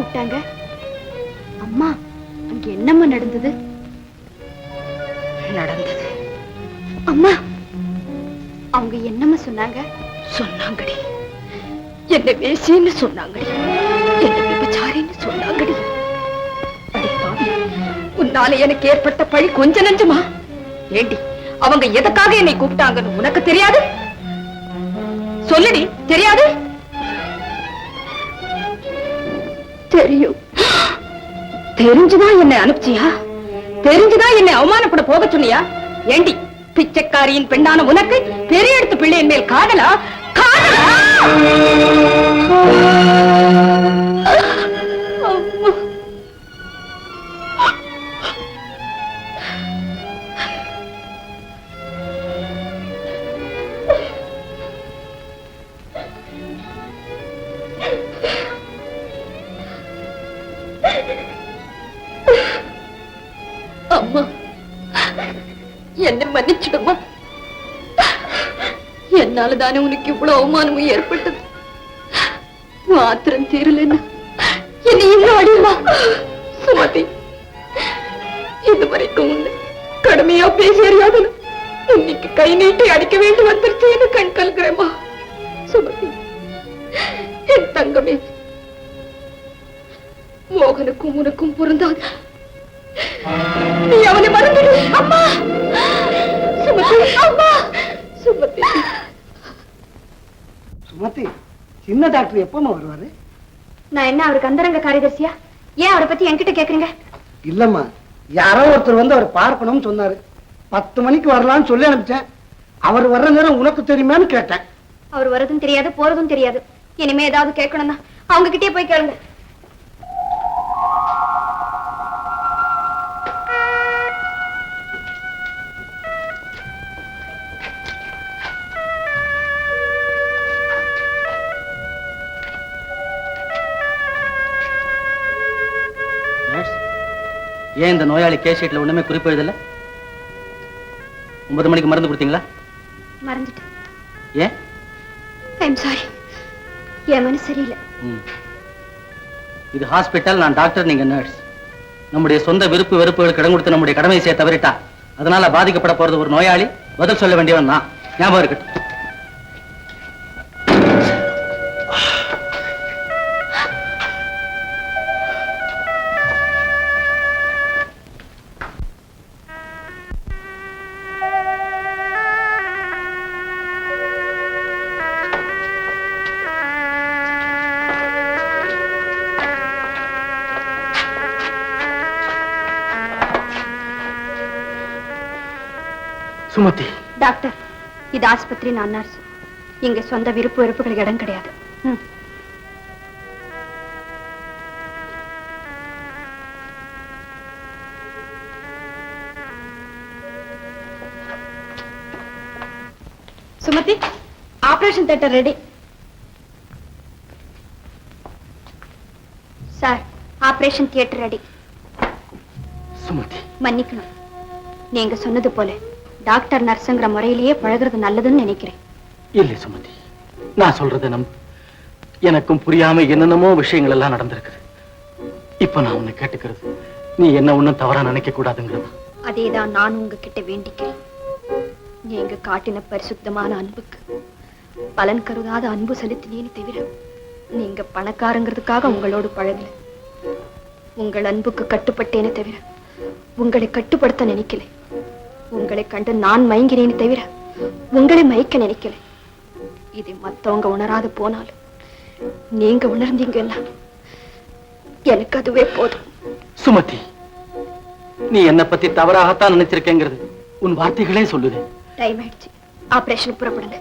கூப்பிட்டாங்க. அம்மா அங்க என்னம்மா நடந்தது? நடந்தது. அம்மா அவங்க என்னம்மா சொன்னாங்க? சொன்னாங்கடி. என்ன வேசின்னு சொன்னாங்கடி. என்ன விபச்சாரின்னு சொன்னாங்கடி. உன்னால எனக்கு ஏற்பட்ட பழி கொஞ்ச நஞ்சமா? ஏண்டி அவங்க எதுக்காக என்னை கூப்பிட்டாங்கன்னு உனக்கு தெரியாது? சொல்லுடி தெரியாது? தெரியும். தெரிஞ்சுதான் என்னை அனுப்பிச்சியா? தெரிஞ்சுதான் என்னை அவமானப்பட போக சொன்னியா? ஏண்டி பிச்சைக்காரியின் பெண்ணான உனக்கு பெரிய எடுத்து பிள்ளையின் மேல் காதலா? காதலா? என்ன மன்னிச்சிடுமா? என்னால தானே உனக்கு இவ்வளவு அவமானமும் ஏற்பட்டது. மாத்திரம் தீரலன்னா என்ன இன்னும் சுமதி இது வரைக்கும் உன்னை கடுமையா பேசி அறியாதன இன்னைக்கு கை நீட்டி அடிக்க வேண்டி வந்துருச்சேன்னு கண் கல்கிறேம்மா சுமதி என் தங்கமே மோகனுக்கும் உனக்கும் பொருந்தாது. நீ அவனை மறந்துடு. அம்மா! சுமதி சின்ன டாக்டர் எப்பமா வருவாரு? நான் என்ன அவருக்கு அந்தரங்க காரியதர்சியா? ஏன் அவரை பத்தி என்கிட்ட கேக்குறீங்க? இல்லம்மா யாரோ ஒருத்தர் வந்து அவர் பார்க்கணும்னு சொன்னாரு. பத்து மணிக்கு வரலாம்னு சொல்லி அனுப்பிச்சேன். அவர் வர்ற நேரம் உனக்கு தெரியுமான்னு கேட்டேன். அவர் வரதும் தெரியாது போறதும் தெரியாது. இனிமே ஏதாவது கேட்கணும்னா அவங்க கிட்டே போய் கேளுங்க. ஏன் இந்த நோயாளி கேஸ் ஷீட்ல ஒண்ணுமே குறிப்பு எழுதல? ஒன்பது மணிக்கு மருந்து கொடுத்தீங்களா? மறந்துட்டேன். ஏன்? ஐம் சாரி என் மனசு சரியில்லை. ம். இது ஹாஸ்பிட்டல் நான் டாக்டர் நீங்க நர்ஸ் நம்முடைய சொந்த விருப்பு வெறுப்புகளுக்கு இடம் கொடுத்து நம்முடைய கடமையை செய்ய தவறிட்டா அதனால பாதிக்கப்பட போறது ஒரு நோயாளி. பதில் சொல்ல வேண்டியவன் நான். ஞாபகம் இருக்கட்டும். சுமதி. டாக்டர் இது ஆஸ்பத்திரி நான் நர்ஸ் இங்க சொந்த விருப்பு வெறுப்புகள் இடம் கிடையாது. Sumathi operation theatre ready. Sir operation theatre ready. Sumathi. மன்னிக்கணும். நீங்க சொன்னது போல. டாக்டர் நர்ஸுங்கிற முறையிலேயே பழகுறது நல்லதுன்னு நினைக்கிறேன். இல்லை சுமதி நான் சொல்றதை நம்பு எனக்கும் புரியாம என்னென்னமோ விஷயங்கள் எல்லாம் நடந்திருக்குது. இப்ப நான் உன்னை கேட்டுக்கிறது நீ என்ன ஒண்ணும் தவறா நினைக்க கூடாதுங்கிறது. அதேதான் நான் உங்ககிட்ட வேண்டிக்கிறேன். நீங்க காட்டின பரிசுத்தமான அன்புக்கு பலன் கருதாத அன்பு செலுத்தினேன்னு தவிர நீங்க பணக்காரங்கிறதுக்காக உங்களோடு பழகல. உங்கள் அன்புக்கு கட்டுப்பட்டேனே தவிர உங்களை கட்டுப்படுத்த நினைக்கல. உங்களை கண்டு நான் மயங்கினேனே தவிர உங்களை மயக்க நினைக்கல. இது மத்தவங்க உணராது போனாலும் நீங்க உணர்ந்தீங்கன்னா எனக்கு அதுவே போதும். சுமதி நீ என்ன பத்தி தவறாகத்தான் நினைச்சிருக்கேங்கிறது உன் வார்த்தைகளே சொல்லுது. டைம் ஆயிடுச்சு. ஆபரேஷன் புறப்படுங்க.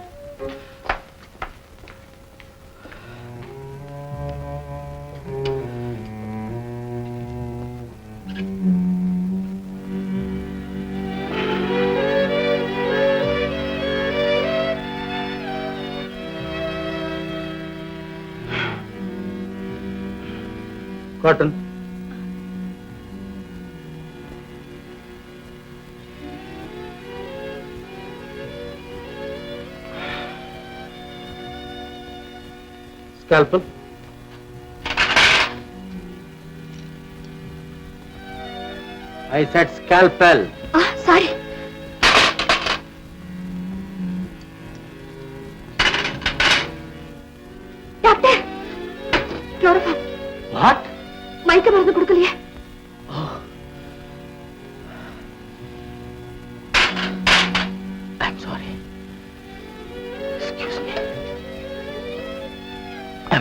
Cotton. scalpel. I said scalpel. Ah,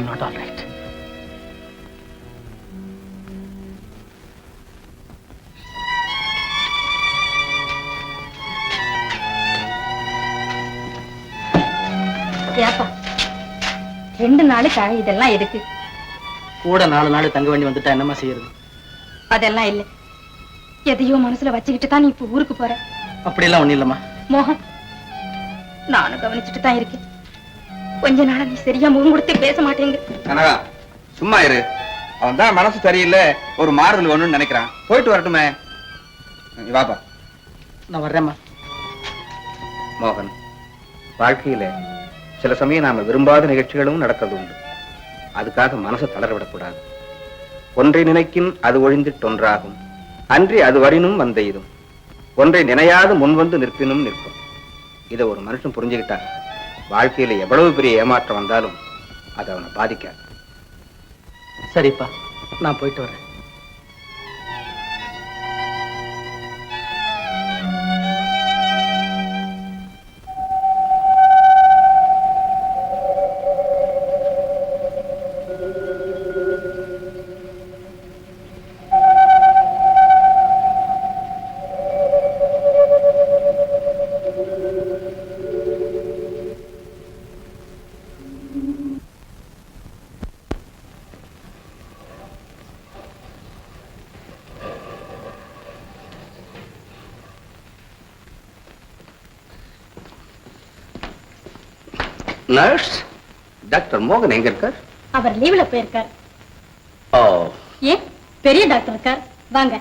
not all right ஏப்பா ரெண்டு நாளுக்கா இதெல்லாம் எதுக்கு? கூட நாலு நாள் தங்க வேண்டி வந்துட்டா என்னம்மா செய்யறது? அதெல்லாம் இல்ல. எதையோ மனசுல வச்சுக்கிட்டு தான் நீ இப்ப ஊருக்கு போற. அப்படியெல்லாம் ஒண்ணும் இல்லம்மா. மோகன் நானும் கவனிச்சுட்டு தான் இருக்கேன். கொஞ்ச நாளா நீ சரியா முகம் கொடுத்து பேச மாட்டேங்க கனகா சும்மா இரு. அவன் தான் மனசு சரியில்லை ஒரு மாறுதல் ஒண்ணுன்னு நினைக்கிறான். போயிட்டு வரட்டுமே. வாப்பா. நான் வர்றேம்மா. மோகன் வாழ்க்கையில சில சமயம் நாம விரும்பாத நிகழ்ச்சிகளும் நடக்கிறது உண்டு. அதுக்காக மனசை தளர விடக்கூடாது. ஒன்றை நினைக்கின் அது ஒழிந்திட்டொன்றாகும் அன்றி அது வரினும் வந்த இதும் ஒன்றை நினையாது முன்வந்து நிற்பினும் நிற்கும். இதை ஒரு மனுஷன் புரிஞ்சுக்கிட்டா வாழ்க்கையில எவ்வளவு பெரிய ஏமாற்றம் வந்தாலும் அது அவனை பாதிக்காது. சரிப்பா நான் போயிட்டு வரேன். நர்ஸ் டாக்டர் மோகன் எங்க இருக்கார்? அவர் லீவ்ல போயிருக்கார். ஓ. ஏன் பெரிய டாக்டர் இருக்கார். வாங்க.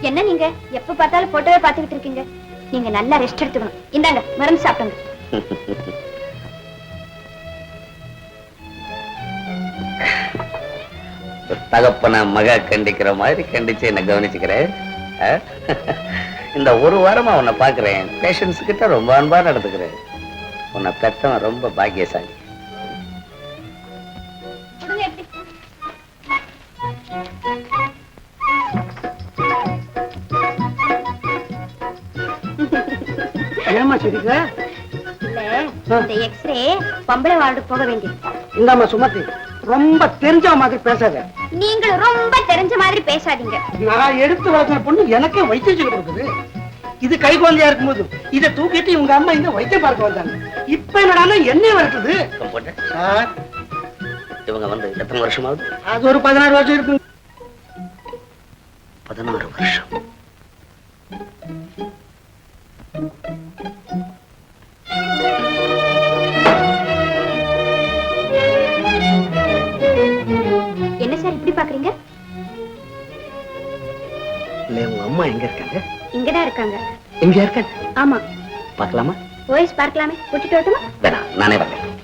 என்ன நீங்க? எப்ப பார்த்தாலும் போட்டோவே பார்த்துக்கிட்டு இருக்கீங்க. நீங்க நல்லா ரெஸ்ட் எடுத்துக்கணும். இந்தாங்க மருந்து சாப்பிடுங்க. தகப்பன மக கண்டிக்கிற மாதிரி கண்டிச்சு என்ன கவனிச்சுக்கிறேன்? இந்த ஒரு வாரமா உன்னை பாக்குறேன் பேஷண்ட்ஸ் கிட்ட ரொம்ப அன்பா நடந்துக்கிறேன். உன்னை பெத்தவன் ரொம்ப பாக்கியசாலி. ஏமா சிரிக்கிற? இல்ல இந்த எக்ஸ்ரே பொம்பளை வார்டு போக வேண்டியது. இந்தாம்மா சுமதி ரொம்ப தெரிஞ்ச மாதிரி பேசாத. நீங்களும் ரொம்ப தெரிஞ்ச மாதிரி பேசாதீங்க. நான் எடுத்து வளர்க்கிற பொண்ணு எனக்கே வைத்தியம் சொல்லி கொடுக்குது. இது கை குழந்தையா இருக்கும்போது இதை தூக்கிட்டு இவங்க அம்மா இங்க வைத்தியம் பார்க்க வந்தாங்க. இப்ப என்னடான்னா என்ன சார். இவங்க வந்து எத்தனை வருஷமாவது? அது ஒரு பதினாறு வருஷம் இருக்கும். அம்மா எங்க இருக்காங்க? இங்கதான் இருக்காங்க. எங்க இருக்காங்க? ஆமா. பார்க்கலாமா? ஓஎஸ் பார்க்கலாமே. கூட்டிட்டு வரட்டுமா? வேணாம் நானே வரேன்.